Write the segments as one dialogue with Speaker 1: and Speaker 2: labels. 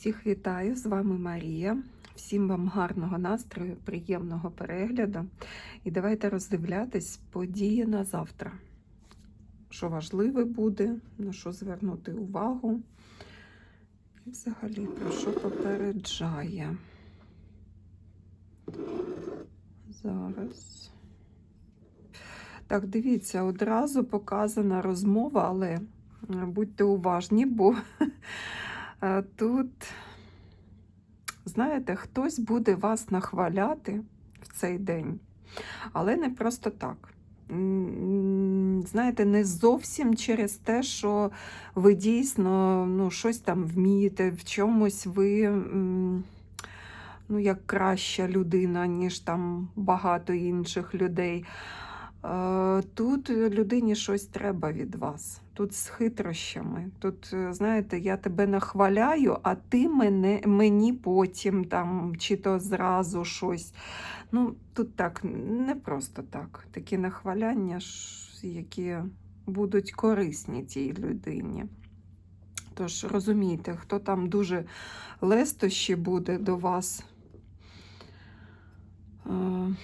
Speaker 1: Всіх вітаю! З вами Марія. Всім вам гарного настрою, приємного перегляду. І давайте роздивлятись події на завтра. Що важливе буде, на що звернути увагу. І взагалі про що попереджає. Зараз. Так, дивіться, одразу показана розмова, але будьте уважні, бо тут, знаєте, хтось буде вас нахваляти в цей день, але не просто так. Знаєте, не зовсім через те, що ви дійсно ну, щось там вмієте, в чомусь ви ну, як краща людина, ніж там багато інших людей. Е, Тут людині щось треба від вас. Тут з хитрощами. Тут, е, знаєте, я тебе нахваляю, а ти мене, мені потім там, чи то зразу щось. Ну, тут так, не просто так. Такі нахваляння, які будуть корисні тій людині. Тож розумійте, хто там дуже лестощі буде до вас. Е,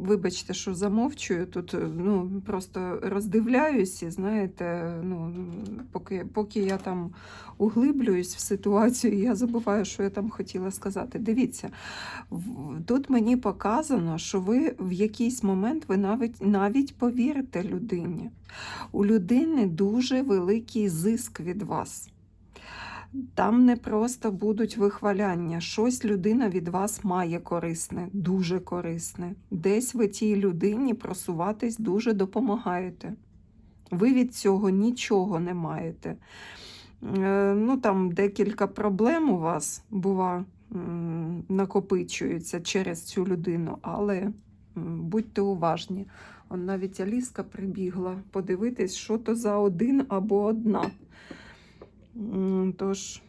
Speaker 1: Вибачте, що замовчую тут, е, ну просто роздивляюсь і знаєте, ну поки, поки я там углиблююсь в ситуацію, я забуваю, що я там хотіла сказати. Дивіться, тут мені показано, що ви в якийсь момент ви навіть навіть повірите людині. У людини дуже великий зиск від вас. Там не просто будуть вихваляння, щось людина від вас має корисне, дуже корисне. Десь ви тій людині просуватись дуже допомагаєте. Ви від цього нічого не маєте. Е, Ну, там декілька проблем у вас бува накопичуються через цю людину, але будьте уважні. Он навіть Аліска прибігла подивитись, що то за один або одна. Тож,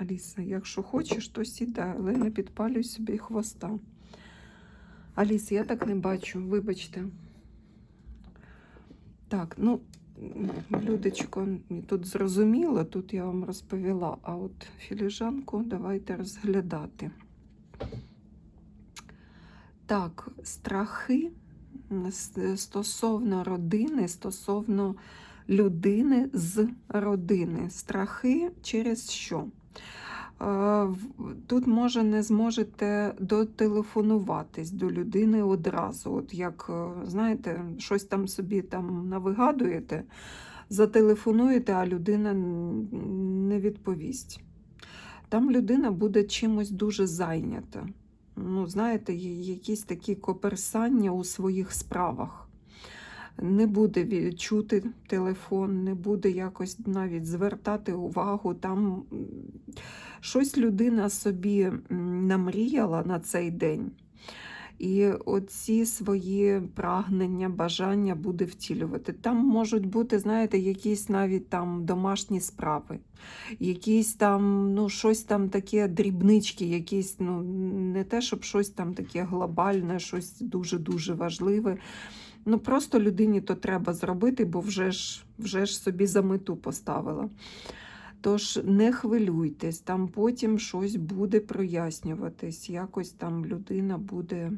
Speaker 1: Аліса, якщо хочеш, то сідай, але не підпалюй собі хвоста. Аліса, я так не бачу, вибачте. Так, ну, м, Людочко, тут зрозуміло, тут я вам розповіла, а от філіжанку давайте розглядати. Так, страхи стосовно родини, стосовно людини з родини. Страхи через що? Е, Тут, може, не зможете дотелефонуватись до людини одразу. От як, е, знаєте, щось там собі там навигадуєте, зателефонуєте, а людина не відповість. Там людина буде чимось дуже зайнята. Ну, знаєте, якісь такі коперсання у своїх справах не буде ві- чути телефон, не буде якось навіть звертати увагу. Там щось людина собі намріяла на цей день. І оці свої прагнення, бажання буде втілювати. Там можуть бути, знаєте, якісь навіть там домашні справи, якісь там, ну, щось там таке дрібнички, якісь, ну, не те, щоб щось там таке глобальне, щось дуже-дуже важливе. Ну, просто людині то треба зробити, бо вже ж, вже ж собі за мету поставила. Тож не хвилюйтесь, там потім щось буде прояснюватись, якось там людина буде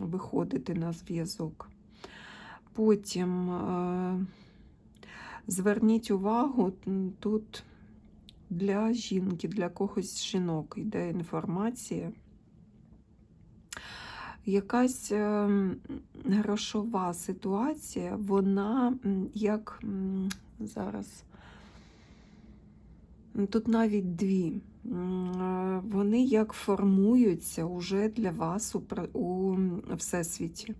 Speaker 1: виходити на зв'язок. Потім е, зверніть увагу, тут для жінки, для когось жінок йде інформація якась ем, грошова ситуація, вона як зараз. Тут навіть дві. Е, Вони як формуються уже для вас у, у всесвіті.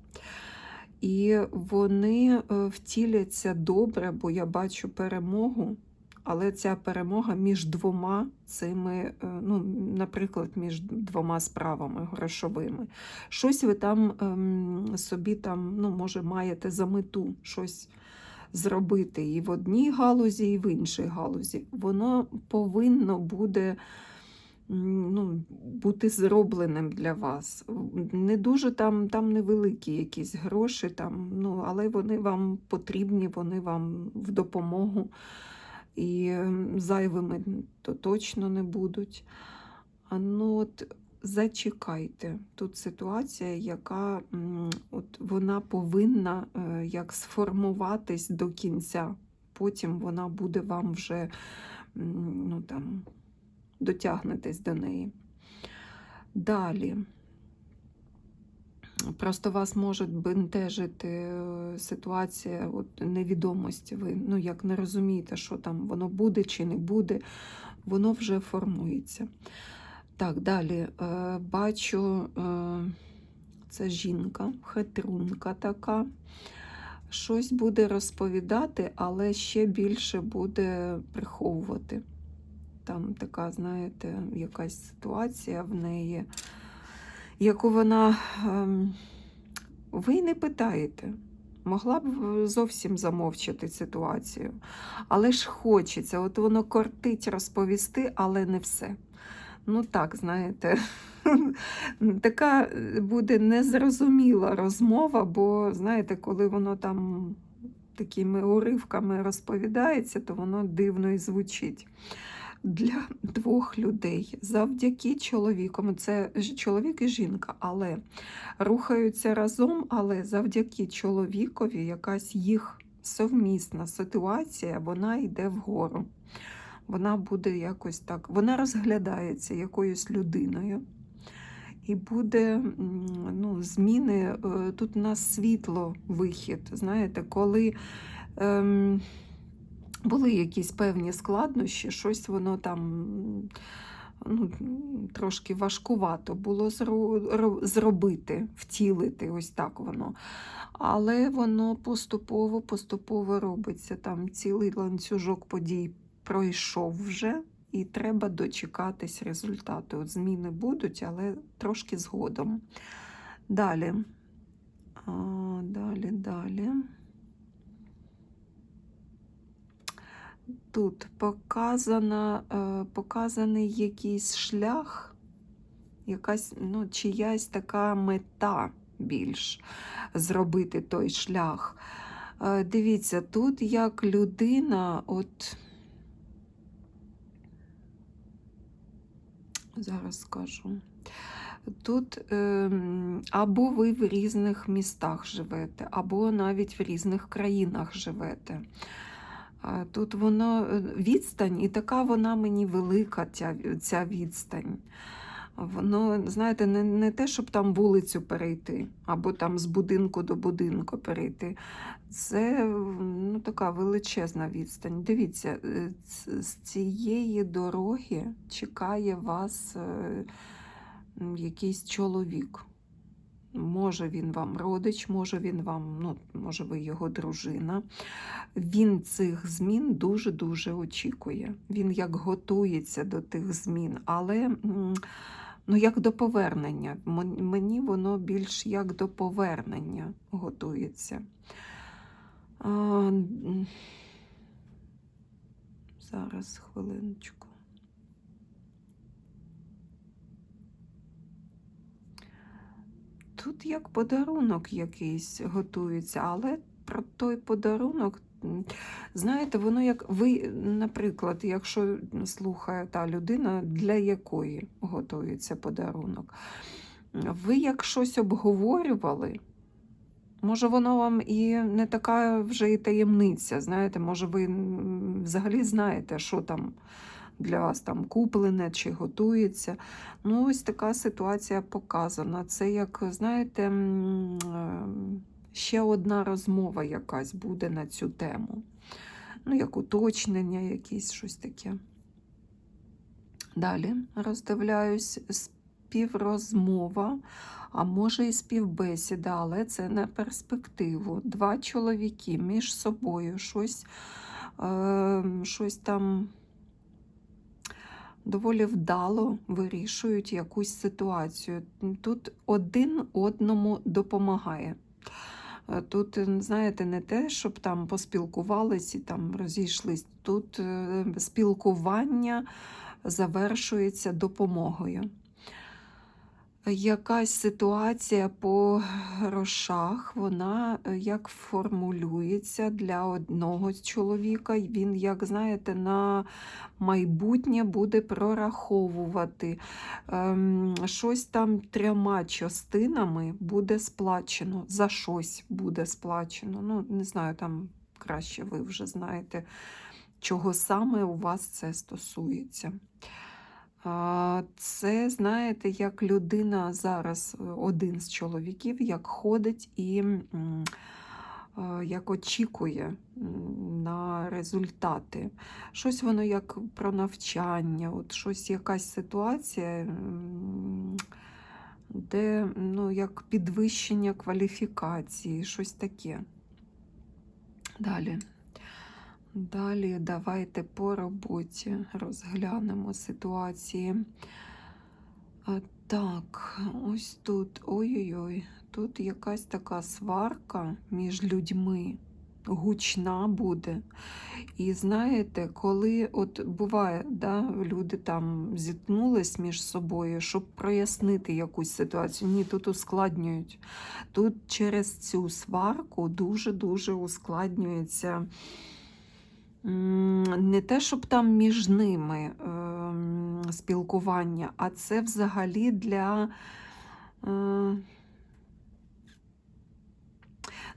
Speaker 1: І вони е, втіляться добре, бо я бачу перемогу, але ця перемога між двома цими, е, ну, наприклад, між двома справами грошовими. Щось ви там ем, собі там, ну, може, маєте за мету щось зробити і в одній галузі, і в іншій галузі. Воно повинно буде ну, бути зробленим для вас. Не дуже там, там невеликі якісь гроші, там, ну, але вони вам потрібні, вони вам в допомогу. І ем, зайвими то точно не будуть. А ну от зачекайте. Тут ситуація, яка от вона повинна е, як сформуватись до кінця. Потім вона буде вам вже ну, там, дотягнетесь до неї. Далі. Просто вас може бентежити е, ситуація от, невідомості. Ви ну, як не розумієте, що там воно буде чи не буде, воно вже формується. Так, далі е, бачу, е, це жінка, хитрунка така. Щось буде розповідати, але ще більше буде приховувати. Там така, знаєте, якась ситуація в неї, яку вона. ем, ви не питаєте. Могла б зовсім замовчати ситуацію. Але ж хочеться, от воно кортить розповісти, але не все. Ну так, знаєте, така буде незрозуміла розмова, бо, знаєте, коли воно там такими уривками розповідається, то воно дивно і звучить. Для двох людей завдяки чоловікам, це чоловік і жінка, але рухаються разом, але завдяки чоловікові якась їх совмісна ситуація, вона йде вгору. Вона буде якось так, вона розглядається якоюсь людиною. І буде ну, зміни. е, Тут у нас світло вихід. Знаєте, коли ем, були якісь певні складнощі, щось воно там ну, трошки важкувато було зробити, втілити, ось так воно. Але воно поступово, поступово робиться. Там цілий ланцюжок подій пройшов вже, і треба дочекатись результату. От зміни будуть, але трошки згодом. Далі. А, далі, далі. Тут показана, е, показаний якийсь шлях, якась ну, чиясь така мета більш зробити той шлях. Е, Дивіться, тут як людина, от зараз скажу. Тут ем, або ви в різних містах живете, або навіть в різних країнах живете. Тут воно е, відстань, і така вона мені велика, ця, ця відстань. Воно, знаєте, не, не те, щоб там вулицю перейти, або там з будинку до будинку перейти. Це ну, така величезна відстань. Дивіться, е, з цієї дороги чекає вас е, якийсь чоловік. Може він вам родич, може він вам, ну, може ви його дружина. Він цих змін дуже-дуже очікує. Він як готується до тих змін, але ну, як до повернення. Мені воно більш як до повернення готується. А, зараз хвилиночку. Тут як подарунок якийсь готується, але про той подарунок, знаєте, воно як ви, наприклад, якщо слухає та людина, для якої готується подарунок, ви як щось обговорювали, може, воно вам і не така вже і таємниця, знаєте, може, ви взагалі знаєте, що там для вас там куплене чи готується. Ну, ось така ситуація показана. Це як, знаєте, е, ще одна розмова якась буде на цю тему. Ну, як уточнення, якісь щось таке. Далі роздивляюсь співрозмова, а може і співбесіда, але це на перспективу. Два чоловіки між собою щось, е, щось там доволі вдало вирішують якусь ситуацію. Тут один одному допомагає. Е, Тут, знаєте, не те, щоб там поспілкувались і там розійшлись. Тут е, спілкування завершується допомогою. Якась ситуація по грошах, вона е, як формулюється для одного чоловіка. Він, як знаєте, на майбутнє буде прораховувати. Ем, щось там трьома частинами буде сплачено. За щось буде сплачено. Ну, не знаю, там краще ви вже знаєте, чого саме у вас це стосується. Це, знаєте, як людина зараз, е, один з чоловіків, як ходить і е, як очікує на результати. Щось воно як про навчання, от щось, якась ситуація, де ну, як підвищення кваліфікації, щось таке. Далі. Далі давайте по роботі розглянемо ситуації. А, Так, ось тут, ой-ой-ой, тут якась така сварка між людьми, гучна буде. І знаєте, коли от буває, да, люди там зіткнулись між собою, щоб прояснити якусь ситуацію. Ні, тут ускладнюють. Тут через цю сварку дуже-дуже ускладнюється. Не те, щоб там між ними ем, спілкування, а це взагалі для. е,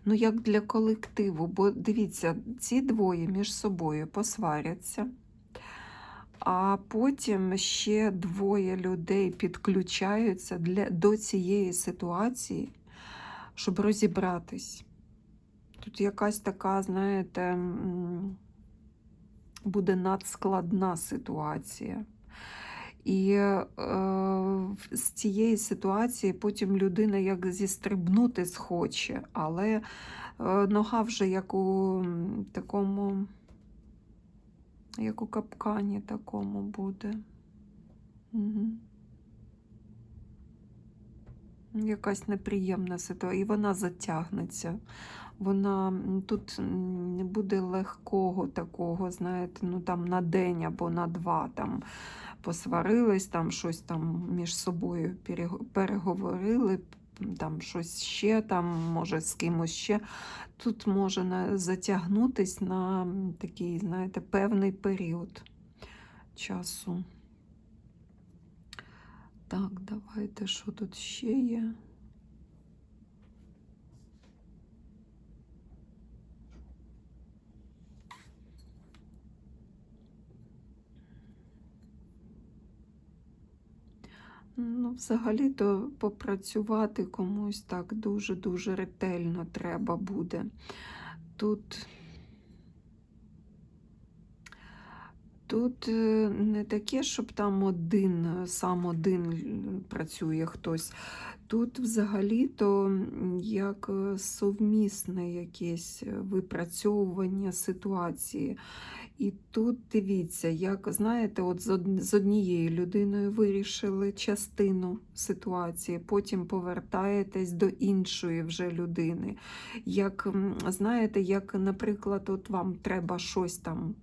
Speaker 1: Ну, як для колективу, бо дивіться, ці двоє між собою посваряться, а потім ще двоє людей підключаються для, до цієї ситуації, щоб розібратись. Тут якась така, знаєте, буде надскладна ситуація. І е, з цієї ситуації потім людина як зістрибнути схоче, але е, нога вже як у такому, як у капкані такому буде. Угу. Якась неприємна ситуація, і вона затягнеться. Вона тут не буде легкого такого, знаєте, ну там на день або на два там посварились, там щось там між собою переговорили, там щось ще, там, може, з кимось ще. Тут може на, затягнутись на такий, знаєте, певний період часу. Так, давайте, що тут ще є? Ну, взагалі-то попрацювати комусь так дуже-дуже ретельно треба буде. Тут, тут е, не таке, щоб там один, е, сам один працює хтось. Тут взагалі-то як е, совмісне якесь е, випрацьовування ситуації. І тут дивіться, як знаєте, от з однією людиною вирішили частину ситуації, потім повертаєтесь до іншої вже людини. Як знаєте, як, наприклад, от вам треба щось там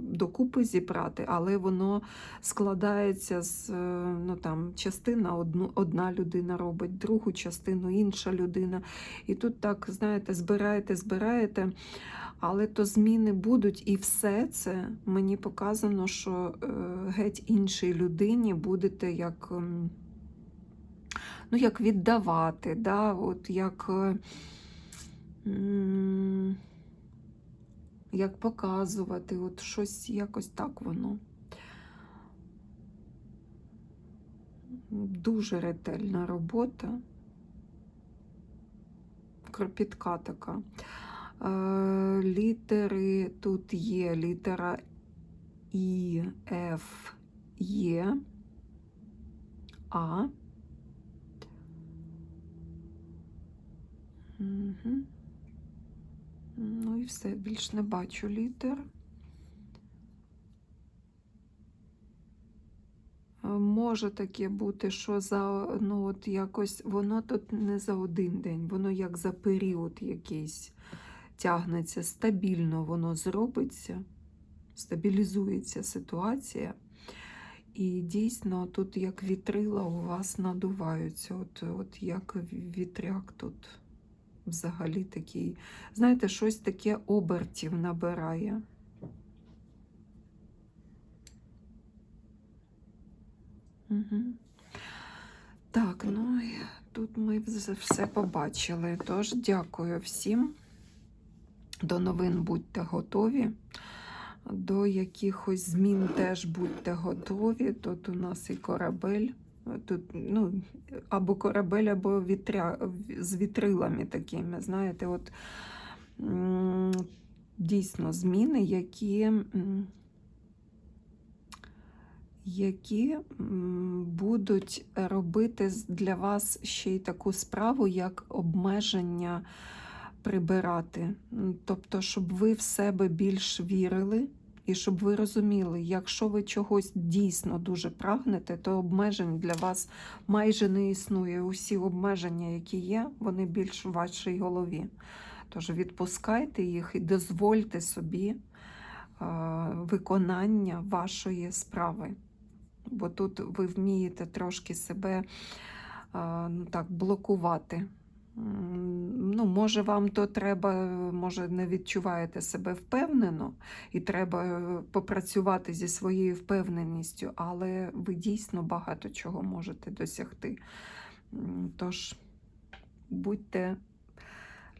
Speaker 1: докупи зібрати, але воно складається з е, ну, там, частина одну, одна людина робить, другу частину інша людина. І тут так, знаєте, збираєте, збираєте. Але то зміни будуть, і все це мені показано, що е, геть іншій людині будете як, ем, ну, як віддавати, да? От як, е, як показувати, от щось якось так воно. Дуже ретельна робота, кропітка така. Літери тут є літера І, Ф, Є, А. Угу. Ну і все, більш не бачу літер. Може таке бути, що за ну от якось воно тут не за один день, воно як за період якийсь тягнеться, стабільно воно зробиться, стабілізується ситуація. І дійсно тут як вітрила у вас надуваються, от, от як вітряк тут взагалі такий. Знаєте, щось таке обертів набирає. Угу. Так, ну і тут ми все побачили. Тож дякую всім. До новин будьте готові. До якихось змін теж будьте готові. Тут у нас і корабель. Тут, ну, або корабель, або вітря, з вітрилами такими. Знаєте, от дійсно зміни, які. які будуть робити для вас ще й таку справу, як обмеження прибирати. Тобто, щоб ви в себе більш вірили, і щоб ви розуміли, якщо ви чогось дійсно дуже прагнете, то обмежень для вас майже не існує. Усі обмеження, які є, вони більш в вашій голові. Тож відпускайте їх і дозвольте собі е, виконання вашої справи. Бо тут ви вмієте трошки себе е, ну, так, блокувати. Ну, може, вам то треба, може, не відчуваєте себе впевнено, і треба е, попрацювати зі своєю впевненістю, але ви дійсно багато чого можете досягти. Тож будьте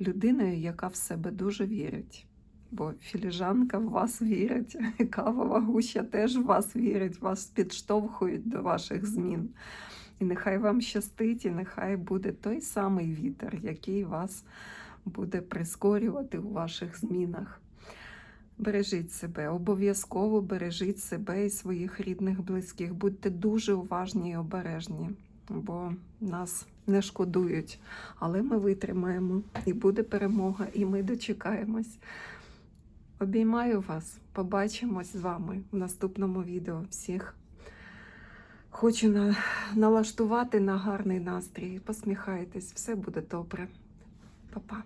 Speaker 1: людиною, яка в себе дуже вірить. Бо філіжанка в вас вірить, кавова гуща теж в вас вірить, вас підштовхують до ваших змін. І нехай вам щастить, і нехай буде той самий вітер, який вас буде прискорювати у ваших змінах. Бережіть себе, обов'язково бережіть себе і своїх рідних, близьких. Будьте дуже уважні і обережні, бо нас не шкодують. Але ми витримаємо, і буде перемога, і ми дочекаємось. Обіймаю вас, побачимось з вами в наступному відео. Всіх хочу на, налаштувати на гарний настрій. Посміхайтесь, все буде добре. Па-па.